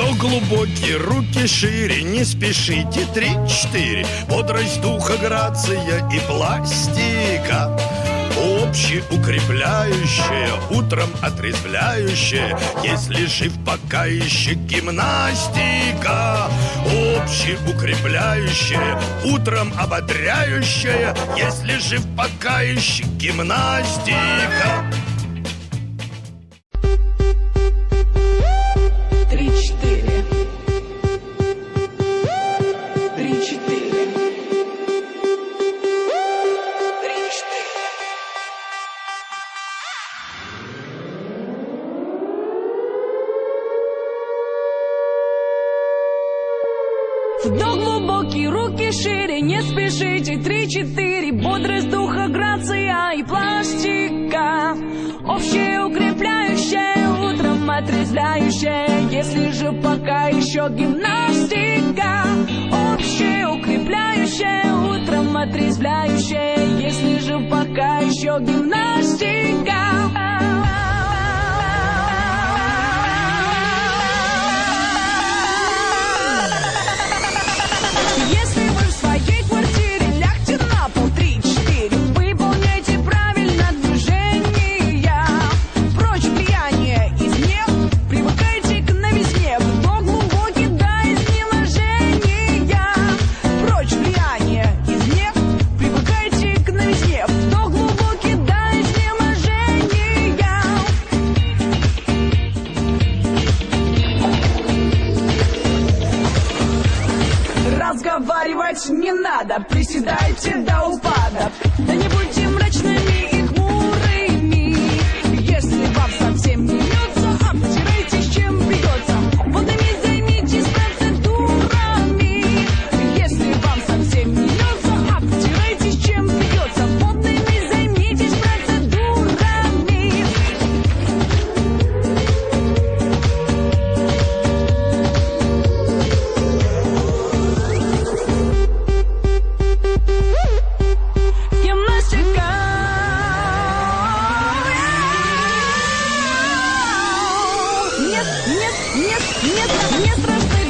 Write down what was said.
Вдох глубокий, руки шире, не спешите, три-четыре. Бодрость духа, грация и пластика. Общеукрепляющая, утром отрезвляющая, если жив пока еще гимнастика. Общеукрепляющая, утром ободряющая, если жив пока еще гимнастика. Вдох глубокий, руки шире, не спешите, три-четыре, бодрость духа, грация и пластика. Общее укрепляющее, утром отрезвляющее, если же пока еще гимнастика. Общее укрепляющее, утром отрезвляющее, если же пока еще гимнастика. Не надо, приседайте до упада. нет, нет, нет, нет, не страшны